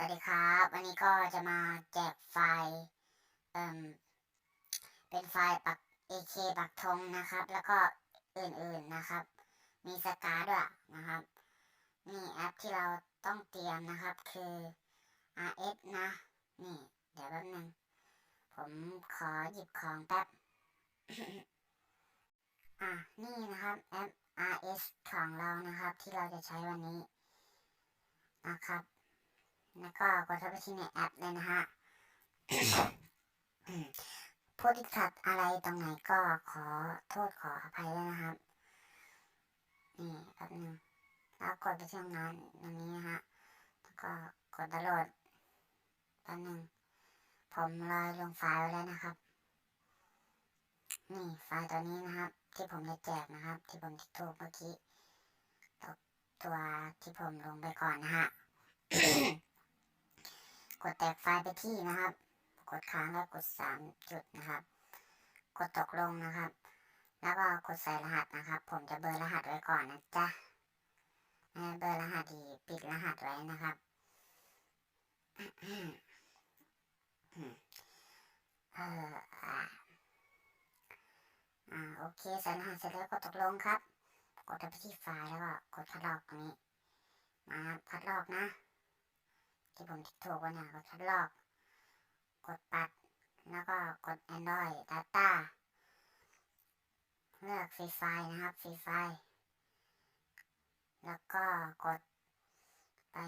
สวัสดีครับ วันนี้ก็จะมาแจกไฟล์เอ่มเป็นไฟล์ปัก AK ปักธงนะครับ แล้วก็อื่นๆนะครับ มีสกาด้วยนะครับ นี่แอปที่เราต้องเตรียมนะครับคือ RS นะ นี่ เดี๋ยวแป๊บนึง ผมขอหยิบของแป๊บ อะ นี่นะครับแอป RS ของเรานะครับ ที่เราจะใช้วันนี้นะครับ แล้วก็กดเข้าไปที่ในแอปเลยนะฮะผู้ที่ขัดอะไรตรงไหนก็ขอโทษขออภัยด้วยนะครับ นี่แป๊บนึงแล้วกดไปที่ตรงนั้นตรงนี้นะฮะแล้วก็กดดาวน์โหลดแป๊บนึงผมลอยลงไฟล์ไว้แล้วนะครับ นี่ไฟล์ตัวนี้นะครับ ที่ผมได้แจกนะครับ ที่ผมทิกถูกเมื่อกี้ตัวตัวที่ผมลงไปก่อนนะฮะ กดแตกไฟล์ไปที่นะครับ กดค้างแล้วกดสามจุดนะครับ กดตกลงนะครับ แล้วก็กดใส่รหัสนะครับ ผมจะเบอร์รหัสไว้ก่อนนะจ๊ะเบอร์รหัสดีปิดรหัสไว้นะครับเอออ่าอ่าโอเคใส่รหัสเสร็จแล้วก็ตกลงครับ กดไปที่ไฟล์แล้วก็กดคัดลอกตรงนี้มาครับคัดลอกนะ ที่ผมทิกถูกว้นะกดคัดลอก กดปัด แล้วก็กด Android Data เลือกฟรีไฟนะครับฟรีไฟแล้วก็กดไป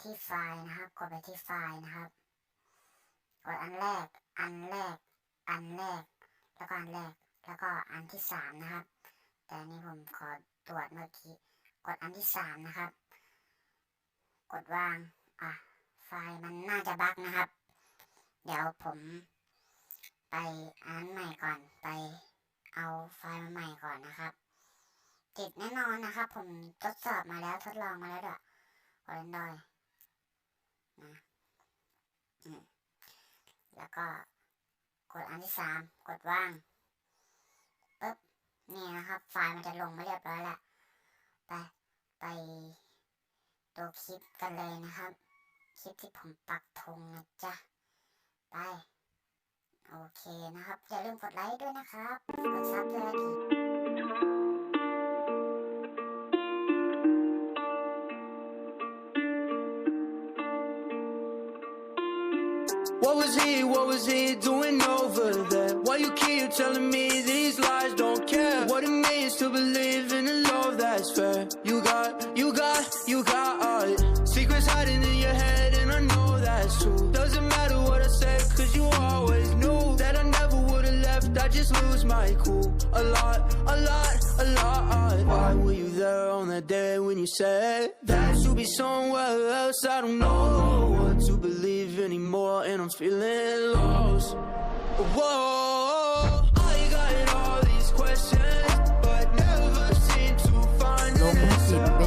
ที่ไฟล์นะครับ กดไปที่ไฟล์นะครับ กดอันแรก อันแรก อันแรก แล้วก็อันแรก แล้วก็อันที่สามนะครับ แต่นนี้ผมขอตรวจเมื่อกี้ กดอันที่สามนะครับ กดวาง อะ ไฟล์มันน่าจะบั๊กนะครับ เดี๋ยวผมไปอันใหม่ก่อนไปเอาไฟล์มาใหม่ก่อนนะครับ ติดแน่นอนนะครับ ผมทดสอบมาแล้วทดลองมาแล้วด้วยกด Android นะแล้วก็กดอันที่สามกดว่างปึ๊บนี่นะครับ ไฟล์มันจะลงมาเรียบร้อยแล้วไปไปดูคลิปกันเลยนะครับ คลิปที่ผมปักธงนะจ๊ะ ไป โอเคนะครับ อย่าลืมกดไลค์ด้วยนะครับ กดซับด้วยดี What was he, what was he doing over there? Why you keep telling me these lies, don't care What it means to believe in a love that's fair You got, you got, you got i just lose my cool a lot, a lot, a lot. Why were you there on that day when you said that you'll be somewhere else? I don't know what to believe anymore, and I'm feeling lost. Whoa, I got all these questions, but never seem to find an answer.